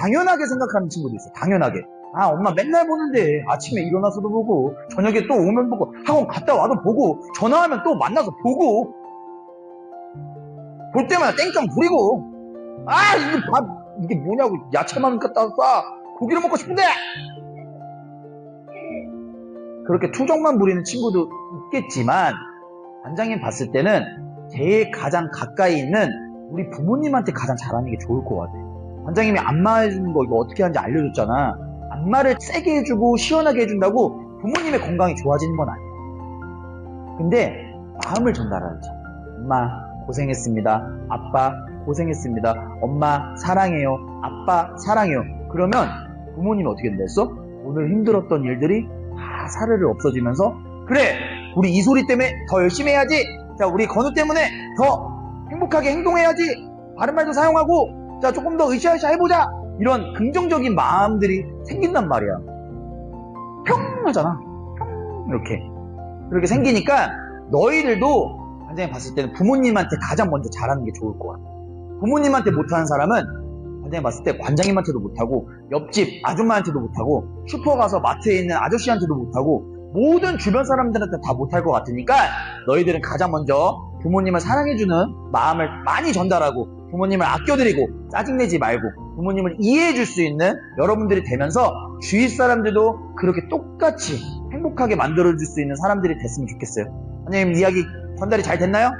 당연하게 생각하는 친구도 있어요. 당연하게. 아, 엄마 맨날 보는데 아침에 일어나서도 보고 저녁에 또 오면 보고 학원 갔다 와도 보고 전화하면 또 만나서 보고 볼 때마다 땡깡 부리고 아, 이게 밥 이게 뭐냐고 야채만 갖다 쏴 고기를 먹고 싶은데 그렇게 투정만 부리는 친구도 있겠지만 반장님 봤을 때는 제일 가장 가까이 있는 우리 부모님한테 가장 잘하는 게 좋을 것 같아요. 반장님이 안마 해주는 거 이거 어떻게 하는지 알려줬잖아. 안마를 세게 해주고 시원하게 해준다고 부모님의 건강이 좋아지는 건 아니에요. 근데 마음을 전달하지. 엄마 고생했습니다. 아빠 고생했습니다. 엄마 사랑해요. 아빠 사랑해요. 그러면 부모님이 어떻게 된댔어? 오늘 힘들었던 일들이 다 사르르 없어지면서 그래 우리 이 소리 때문에 더 열심히 해야지. 자 우리 건우 때문에 더 행복하게 행동해야지. 바른 말도 사용하고 자 조금 더 으쌰으쌰 해보자. 이런 긍정적인 마음들이 생긴단 말이야. 평 하잖아. 평 이렇게 그렇게 생기니까 너희들도 반장님 봤을 때는 부모님한테 가장 먼저 잘하는 게 좋을 것 같아. 부모님한테 못하는 사람은 반장님 봤을 때 관장님한테도 못하고 옆집 아줌마한테도 못하고 슈퍼 가서 마트에 있는 아저씨한테도 못하고 모든 주변 사람들한테 다 못할 것 같으니까 너희들은 가장 먼저 부모님을 사랑해주는 마음을 많이 전달하고 부모님을 아껴드리고 짜증내지 말고 부모님을 이해해 줄 수 있는 여러분들이 되면서 주위 사람들도 그렇게 똑같이 행복하게 만들어 줄 수 있는 사람들이 됐으면 좋겠어요. 선생님 이야기 전달이 잘 됐나요?